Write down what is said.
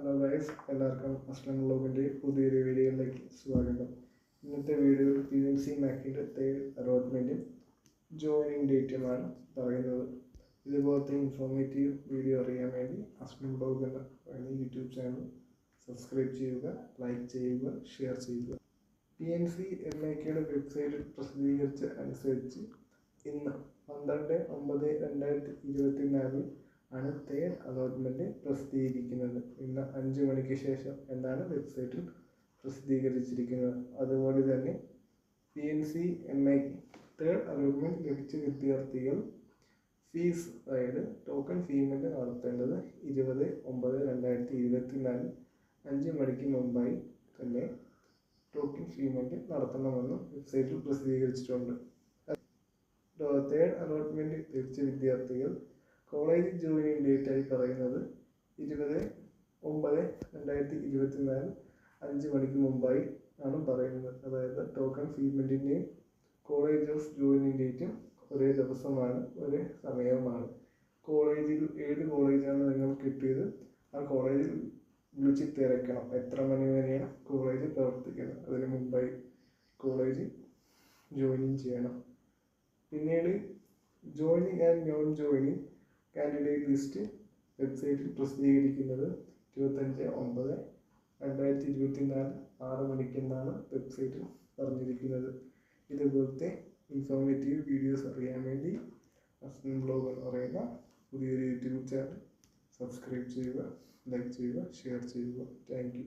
Hello guys എല്ലാവർക്കും അസ്ലം ബ്ലോഗിന്റെ പുതിയൊരു വീഡിയോയിലേക്ക് സ്വാഗതം. ഇന്നത്തെ വീഡിയോ പി എം സി മാക്കിന്റെ തേർഡ് അലോട്ട്മെന്റും ജോയിനിങ് ഡേറ്റുമാണ് പറയുന്നത്. ഇതുപോലത്തെ ഇൻഫോർമേറ്റീവ് വീഡിയോ അറിയാൻ വേണ്ടി അസ്ലം ബ്ലോഗ് എന്ന പറയുന്ന യൂട്യൂബ് ചാനൽ സബ്സ്ക്രൈബ് ചെയ്യുക ലൈക്ക് ചെയ്യുക ഷെയർ ചെയ്യുക. P N C M A കെയുടെ വെബ്സൈറ്റിൽ പ്രസിദ്ധീകരിച്ച അനുസരിച്ച് ഇന്ന് പന്ത്രണ്ട് ഒമ്പത് രണ്ടായിരത്തി ഇരുപത്തിനാലിൽ ആണ് തേർഡ് അലോട്ട്മെന്റ് പ്രസിദ്ധീകരിക്കുന്നത്. ഇന്ന് അഞ്ച് മണിക്ക് ശേഷം എന്നാണ് വെബ്സൈറ്റിൽ പ്രസിദ്ധീകരിച്ചിരിക്കുന്നത്. അതുപോലെ തന്നെ P N C M I third allotment ലഭിച്ച വിദ്യാർത്ഥികൾ ഫീസ് അതായത് ടോക്കൺ പേയ്മെന്റ് നടത്തേണ്ടത് ഇരുപത് ഒമ്പത് രണ്ടായിരത്തി ഇരുപത്തി നാല് അഞ്ച് മണിക്ക് മുമ്പായി തന്നെ ടോക്കൺ പേയ്മെന്റ് നടത്തണമെന്നും വെബ്സൈറ്റിൽ പ്രസിദ്ധീകരിച്ചിട്ടുണ്ട്. തേർഡ് അലോട്ട്മെന്റ് ലഭിച്ച വിദ്യാർത്ഥികൾ കോളേജ് ജോയിനിങ് ഡേറ്റ് ആയി പറയുന്നത് ഇരുപത് ഒമ്പത് രണ്ടായിരത്തി ഇരുപത്തി നാല് അഞ്ച് മണിക്ക് മുമ്പായി ആണ് പറയുന്നത്. അതായത് ടോക്കൺ ഫീമെന്റിന്റെയും കോളേജ് ഓഫ് ജോയിനിങ് ഡേറ്റും ഒരേ ദിവസമാണ് ഒരേ സമയവുമാണ്. കോളേജിൽ ഏത് കോളേജാണ് നിങ്ങൾ കിട്ടിയത്? ആ കോളേജിൽ വിളിച്ച് തിരക്കണം. എത്ര മണി വരെയാണ് കോളേജ് പ്രവർത്തിക്കുന്നത്? അതിന് മുമ്പായി കോളേജ് ജോയിനിങ് ചെയ്യണം. പിന്നീട് joining and non joining candidate list വെബ്സൈറ്റിൽ പ്രസിദ്ധീകരിക്കുന്നത് ഇരുപത്തഞ്ച് ഒമ്പത് രണ്ടായിരത്തി ഇരുപത്തി നാല് ആറ് മണിക്കെന്നാണ് വെബ്സൈറ്റിൽ പറഞ്ഞിരിക്കുന്നത്. ഇതുപോലത്തെ ഇൻഫോർമേറ്റീവ് വീഡിയോസ് അറിയാൻ വേണ്ടി അസ്മിൻ ബ്ലോഗ് എന്ന് പറയുന്ന പുതിയൊരു യൂട്യൂബ് ചാനൽ സബ്സ്ക്രൈബ് ചെയ്യുക ലൈക്ക് ചെയ്യുക ഷെയർ ചെയ്യുക. താങ്ക്